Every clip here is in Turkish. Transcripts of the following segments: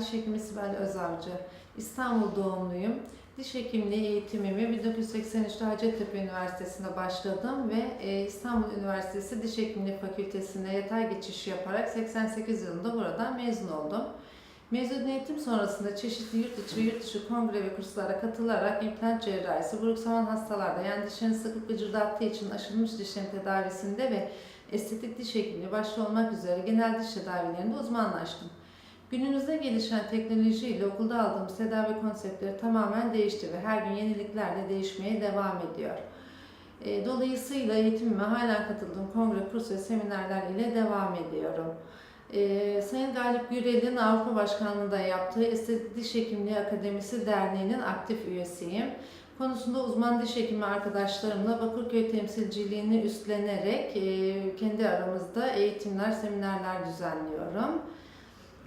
diş hekimi Sibel Özavcı. İstanbul doğumluyum. Diş hekimliği eğitimimi 1983'te Hacettepe Üniversitesi'nde başladım ve e, İstanbul Üniversitesi Diş Hekimliği Fakültesi'ne yatay geçiş yaparak 88 yılında buradan mezun oldum. Mezuniyetim sonrasında çeşitli yurt içi ve yurt dışı kongre ve kurslara katılarak implant cerrahisi, buruk saman hastalarda yani dişlerin sıkıp gıcırdattığı için aşılmış dişlerin tedavisinde ve estetik diş hekimliği başta olmak üzere genel diş tedavilerinde uzmanlaştım. Günümüzde gelişen teknolojiyle okulda aldığımız tedavi konseptleri tamamen değişti ve her gün yeniliklerle değişmeye devam ediyor. E, Dolayısıyla eğitimime halen katıldığım kongre, kurs ve seminerler ile devam ediyorum. E, Sayın Galip Gürel'in Avrupa Başkanlığı'nda yaptığı Estetik Diş Hekimliği Akademisi Derneği'nin aktif üyesiyim. Konusunda uzman diş hekimi arkadaşlarımla Bakırköy temsilciliğini üstlenerek e, kendi aramızda eğitimler, seminerler düzenliyorum.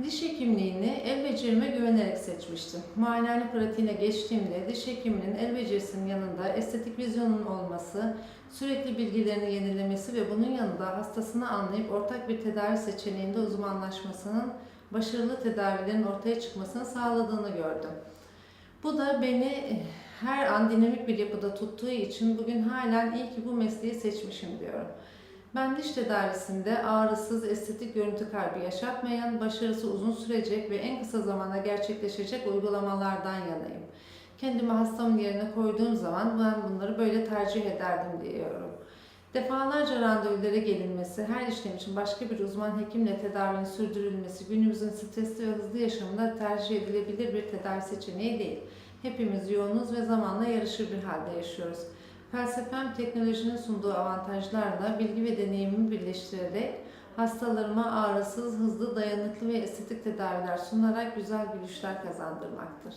Diş hekimliğini el becerime güvenerek seçmiştim. Muayenehane pratiğine geçtiğimde diş hekiminin el becerisinin yanında estetik vizyonun olması, sürekli bilgilerini yenilemesi ve bunun yanında hastasını anlayıp ortak bir tedavi seçeneğinde uzmanlaşmasının başarılı tedavilerin ortaya çıkmasını sağladığını gördüm. Bu da beni eh, her an dinamik bir yapıda tuttuğu için bugün halen iyi ki bu mesleği seçmişim diyorum. Ben diş tedavisinde ağrısız, estetik görüntü kaybı yaşatmayan, başarısı uzun sürecek ve en kısa zamanda gerçekleşecek uygulamalardan yanayım. Kendimi hastamın yerine koyduğum zaman ben bunları böyle tercih ederdim diyorum. Defalarca randevulara gelinmesi, her işlem için başka bir uzman hekimle tedavinin sürdürülmesi günümüzün stresli ve hızlı yaşamında tercih edilebilir bir tedavi seçeneği değil. Hepimiz yoğunuz ve zamanla yarışır bir halde yaşıyoruz. Felsefem teknolojinin sunduğu avantajlarla bilgi ve deneyimimi birleştirerek hastalarıma ağrısız, hızlı, dayanıklı ve estetik tedaviler sunarak güzel gülüşler kazandırmaktır.